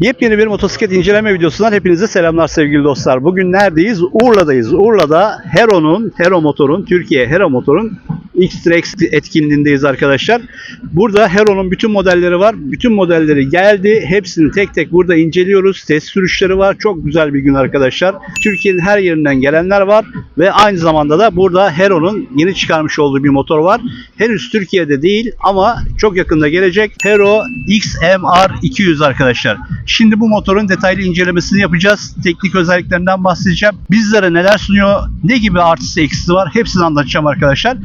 Yepyeni bir motosiklet inceleme videosundan hepinize selamlar sevgili dostlar. Bugün neredeyiz? Urla'dayız. Urla'da Hero'nun, Hero Motor'un, Türkiye Hero Motor'un X-Trax etkinliğindeyiz arkadaşlar. Burada Hero'nun bütün modelleri var. Bütün modelleri geldi. Hepsini tek tek burada inceliyoruz. Test sürüşleri var. Çok güzel bir gün arkadaşlar. Türkiye'nin her yerinden gelenler var. Ve aynı zamanda da burada Hero'nun yeni çıkarmış olduğu bir motor var. Henüz Türkiye'de değil ama çok yakında gelecek. Hero XMR 200 arkadaşlar. Şimdi bu motorun detaylı incelemesini yapacağız. Teknik özelliklerinden bahsedeceğim. Bizlere neler sunuyor, ne gibi artısı eksisi var hepsini anlatacağım arkadaşlar.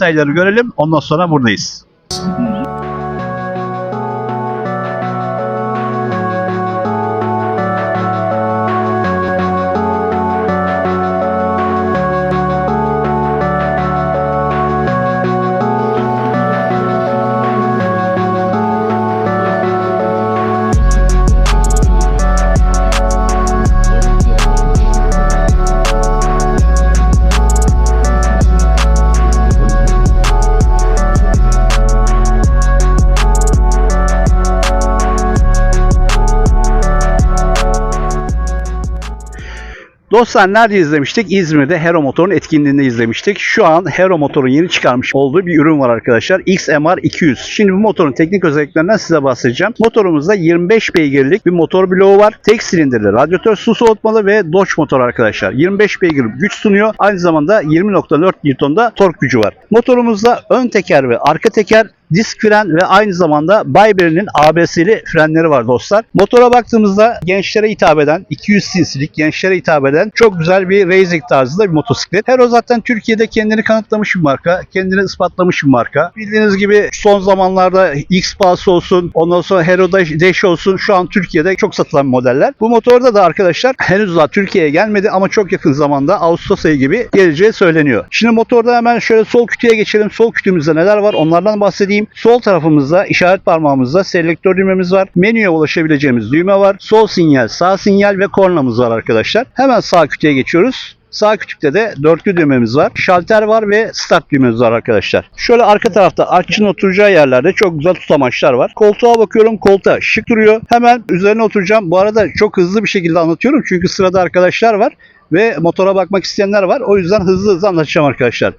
Detayları görelim. Ondan sonra buradayız. Dostlar nerede izlemiştik? İzmir'de Hero Motor'un etkinliğinde izlemiştik. Şu an Hero Motor'un yeni çıkarmış olduğu bir ürün var arkadaşlar. XMR 200. Şimdi bu motorun teknik özelliklerinden size bahsedeceğim. Motorumuzda 25 beygirlik bir motor bloğu var. Tek silindirli radyatör su soğutmalı ve Dodge motor arkadaşlar. 25 beygir güç sunuyor. Aynı zamanda 20.4 Newton'da tork gücü var. Motorumuzda ön teker ve arka teker disk fren ve aynı zamanda Byberry'nin ABS'li frenleri var dostlar. Motora baktığımızda gençlere hitap eden, 200 cc'lik gençlere hitap eden çok güzel bir racing tarzında bir motosiklet. Hero zaten Türkiye'de kendini kanıtlamış bir marka, kendini ispatlamış bir marka. Bildiğiniz gibi son zamanlarda X-Pass olsun, ondan sonra Hero Dash olsun şu an Türkiye'de çok satılan modeller. Bu motorda da arkadaşlar henüz daha Türkiye'ye gelmedi ama çok yakın zamanda Ağustos ayı gibi geleceği söyleniyor. Şimdi motorda hemen şöyle sol kütüye geçelim. Sol kütüğümüzde neler var onlardan bahsedeyim. Sol tarafımızda işaret parmağımızda selektör düğmemiz var. Menüye ulaşabileceğimiz düğme var. Sol sinyal, sağ sinyal ve kornamız var arkadaşlar. Hemen sağ kütüğe geçiyoruz. Sağ kütükte de dörtlü düğmemiz var. Şalter var ve start düğmemiz var arkadaşlar. Şöyle arka tarafta artçının oturacağı yerlerde çok güzel tutamaçlar var. Koltuğa bakıyorum. Koltuğa şık duruyor. Hemen üzerine oturacağım. Bu arada çok hızlı bir şekilde anlatıyorum. Çünkü sırada arkadaşlar var ve motora bakmak isteyenler var. O yüzden hızlı hızlı anlatacağım arkadaşlar.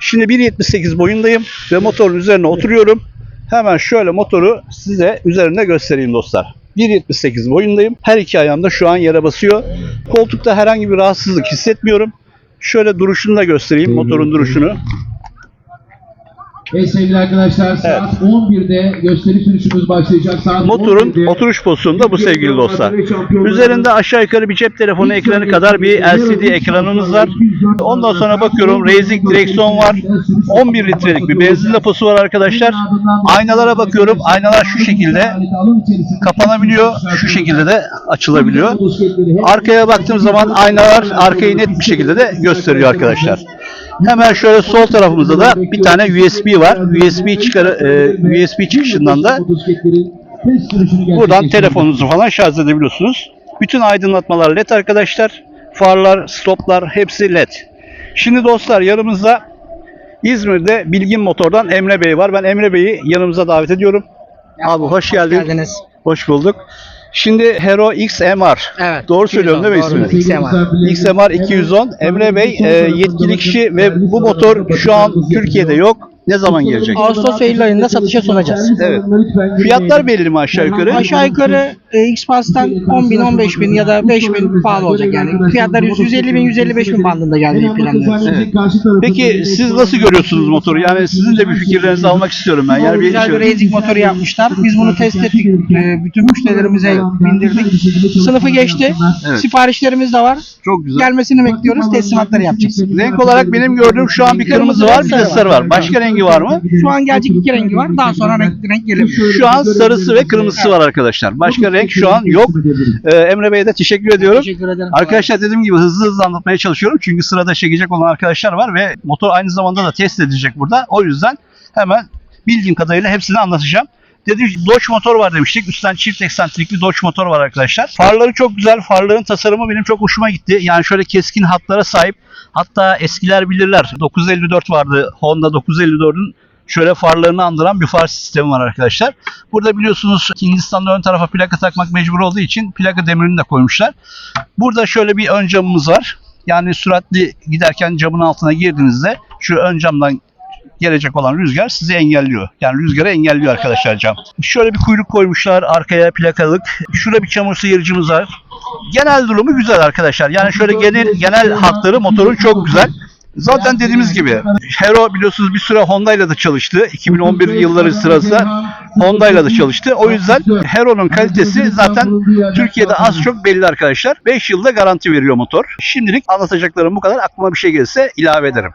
Şimdi 1.78 boyundayım ve motorun üzerine oturuyorum. Hemen şöyle motoru size üzerinde göstereyim dostlar. 1.78 boyundayım. Her iki ayağım da şu an yere basıyor. Koltukta herhangi bir rahatsızlık hissetmiyorum. Şöyle duruşunu da göstereyim, motorun duruşunu. Evet sevgili arkadaşlar saat 11'de gösteri sürüşümüz başlayacak. Saat Motorun 11'de oturuş pozisyonu da bu sevgili dostlar. Üzerinde aşağı yukarı bir cep telefonu ekranı kadar bir LCD ekranımız var. Ondan sonra bakıyorum Racing direksiyon var. 11 litrelik bir benzin deposu var arkadaşlar. Aynalara bakıyorum. Aynalar şu şekilde kapanabiliyor. Şu şekilde de açılabiliyor. Arkaya baktığım zaman aynalar arkayı net bir şekilde de gösteriyor arkadaşlar. Hemen şöyle sol tarafımızda da bir tane USB var. USB çıkar e, USB çıkışından da buradan telefonunuzu falan şarj edebiliyorsunuz. Bütün aydınlatmalar led arkadaşlar. Farlar, stoplar hepsi led. Şimdi dostlar yanımızda İzmir'de Bilgin Motor'dan Emre Bey var. Ben Emre Bey'i yanımıza davet ediyorum. Abi hoş geldin. geldiniz. Hoş bulduk. Şimdi Hero XMR. Evet. Doğru söylüyorum değil mi doğru. ismini? XMR. XMR 210. Emre Bey e, yetkili kişi ve bu motor şu an Türkiye'de yok. Ne zaman gelecek? Ağustos Eylül ayında satışa sunacağız. Evet. Fiyatlar belli mi aşağı yukarı? Aşağı yukarı e, X-Pass'tan 10 bin, 15 bin ya da 5 bin pahalı olacak yani. Fiyatlar 100, 150 bin, 155 bin bandında gelmeyi planlıyoruz. Peki siz nasıl görüyorsunuz motoru? Yani sizin de bir fikirlerinizi almak istiyorum ben. Yani bir Güzel bir racing motoru yapmışlar. Biz bunu test ettik. E, Bütün müşterilerimize bindirdik. Sınıfı geçti. Evet. Siparişlerimiz de var. Çok güzel. Gelmesini bekliyoruz. Teslimatları yapacağız. Renk olarak benim gördüğüm şu an bir kırmızı var, bir de sarı var. Başka rengi var mı? Şu an gelecek iki rengi var. Daha sonra renk, renk gelebilir. Şu an sarısı ve kırmızısı var arkadaşlar. Başka renk şu an yok. Ee, Emre Bey'e de teşekkür ediyorum. Teşekkür ederim. Arkadaşlar dediğim gibi hızlı hızlı anlatmaya çalışıyorum. Çünkü sırada çekecek olan arkadaşlar var ve motor aynı zamanda da test edilecek burada. O yüzden hemen bildiğim kadarıyla hepsini anlatacağım. Dedim Dodge motor var demiştik. Üstten çift eksantrikli Dodge motor var arkadaşlar. Farları çok güzel. Farların tasarımı benim çok hoşuma gitti. Yani şöyle keskin hatlara sahip. Hatta eskiler bilirler. 954 vardı. Honda 954'ün Şöyle farlarını andıran bir far sistemi var arkadaşlar. Burada biliyorsunuz Hindistan'da ön tarafa plaka takmak mecbur olduğu için plaka demirini de koymuşlar. Burada şöyle bir ön camımız var. Yani süratli giderken camın altına girdiğinizde şu ön camdan gelecek olan rüzgar sizi engelliyor. Yani rüzgarı engelliyor arkadaşlar cam. Şöyle bir kuyruk koymuşlar arkaya plakalık. Şurada bir çamur sıyırıcımız var. Genel durumu güzel arkadaşlar. Yani şöyle genel genel hatları motorun çok güzel. Zaten dediğimiz gibi Hero biliyorsunuz bir süre Honda ile de çalıştı. 2011 yılları sırasında Honda ile de çalıştı. O yüzden Hero'nun kalitesi zaten Türkiye'de az çok belli arkadaşlar. 5 yılda garanti veriyor motor. Şimdilik anlatacaklarım bu kadar. Aklıma bir şey gelirse ilave ederim.